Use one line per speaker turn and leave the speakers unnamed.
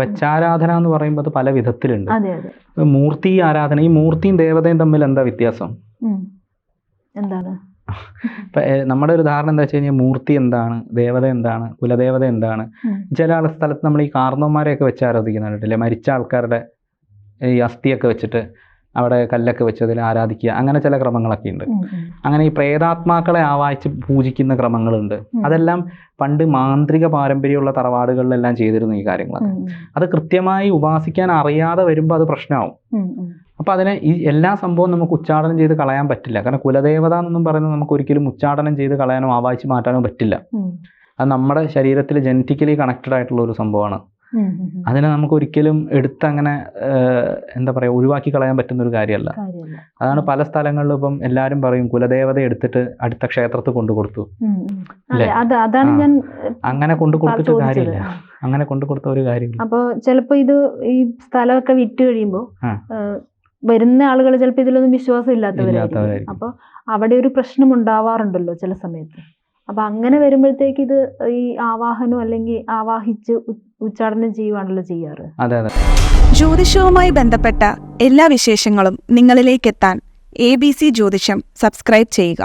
വച്ചാരാധന എന്ന് പറയുമ്പോൾ അത് പല വിധത്തിലുണ്ട്. മൂർത്തി ആരാധന ഈ മൂർത്തിയും ദേവതയും തമ്മിൽ എന്താ വ്യത്യാസം?
എന്താണ്?
നമ്മുടെ ഒരു ധാരണ എന്താ വെച്ച് കഴിഞ്ഞാൽ മൂർത്തി എന്താണ് ദേവത എന്താണ് കുലദേവത എന്താണ്. ചില ആൾ സ്ഥലത്ത് നമ്മൾ ഈ കാർന്നവന്മാരെയൊക്കെ വെച്ച് ആരാധിക്കുന്നുണ്ടല്ലേ മരിച്ച ആൾക്കാരുടെ ഈ അസ്ഥിയൊക്കെ വെച്ചിട്ട്. അവിടെ കല്ലൊക്കെ വെച്ച് അതിൽ ആരാധിക്കുക അങ്ങനെ ചില ക്രമങ്ങളൊക്കെ ഉണ്ട്. അങ്ങനെ ഈ പ്രേതാത്മാക്കളെ ആവാഹിച്ച് പൂജിക്കുന്ന ക്രമങ്ങളുണ്ട്. അതെല്ലാം പണ്ട് മാന്ത്രിക പാരമ്പര്യമുള്ള തറവാടുകളിലെല്ലാം ചെയ്തിരുന്നു ഈ കാര്യങ്ങളൊക്കെ. അത് കൃത്യമായി ഉപാസിക്കാൻ അറിയാതെ വരുമ്പോൾ അത് പ്രശ്നമാവും. അപ്പോൾ അതിനെ ഈ എല്ലാ സംഭവവും നമുക്ക് ഉച്ചാടനം ചെയ്ത് കളയാൻ പറ്റില്ല. കാരണം കുലദേവത എന്നൊന്നും പറയുന്നത് നമുക്ക് ഒരിക്കലും ഉച്ചാടനം ചെയ്ത് കളയാനോ ആവാഹിച്ച് മാറ്റാനോ പറ്റില്ല. അത് നമ്മുടെ ശരീരത്തിൽ ജനറ്റിക്കലി കണക്റ്റഡ് ആയിട്ടുള്ള ഒരു സംഭവമാണ്. അതിനെ നമുക്ക് ഒരിക്കലും എടുത്ത് അങ്ങനെ എന്താ പറയുക ഒഴിവാക്കി കളയാൻ പറ്റുന്ന ഒരു കാര്യമല്ല. അതാണ് പല സ്ഥലങ്ങളിലും ഇപ്പം എല്ലാവരും പറയും കുലദേവത എടുത്തിട്ട് അടുത്ത ക്ഷേത്രത്തിൽ കൊണ്ടു കൊടുത്തു. അങ്ങനെ കൊണ്ടു കൊടുത്തിട്ട്. കാര്യമില്ല. അങ്ങനെ കൊണ്ടു കൊടുത്ത ഒരു കാര്യമില്ല.
അപ്പൊ ചിലപ്പോ ഇത് ഈ സ്ഥലമൊക്കെ വിറ്റ് കഴിയുമ്പോ വരുന്ന ആളുകൾ ചിലപ്പോ ഇതിലൊന്നും വിശ്വാസം ഇല്ലാത്തവരായിരിക്കും
ഇല്ലാത്തവരായിരിക്കും.
അപ്പൊ അവിടെ ഒരു പ്രശ്നം ഉണ്ടാവാറുണ്ടല്ലോ ചില സമയത്ത്? അപ്പൊ അങ്ങനെ വരുമ്പോഴത്തേക്ക് ഇത് ഈ ആവാഹനം അല്ലെങ്കിൽ ആവാഹിച്ച് ഉച്ചാടനം ചെയ്യുവാണല്ലോ ചെയ്യാറ്.
അതെ അതെ.
ജ്യോതിഷവുമായി ബന്ധപ്പെട്ട എല്ലാ വിശേഷങ്ങളും നിങ്ങളിലേക്കെത്താൻ എ ബി സി ജ്യോതിഷം സബ്സ്ക്രൈബ് ചെയ്യുക.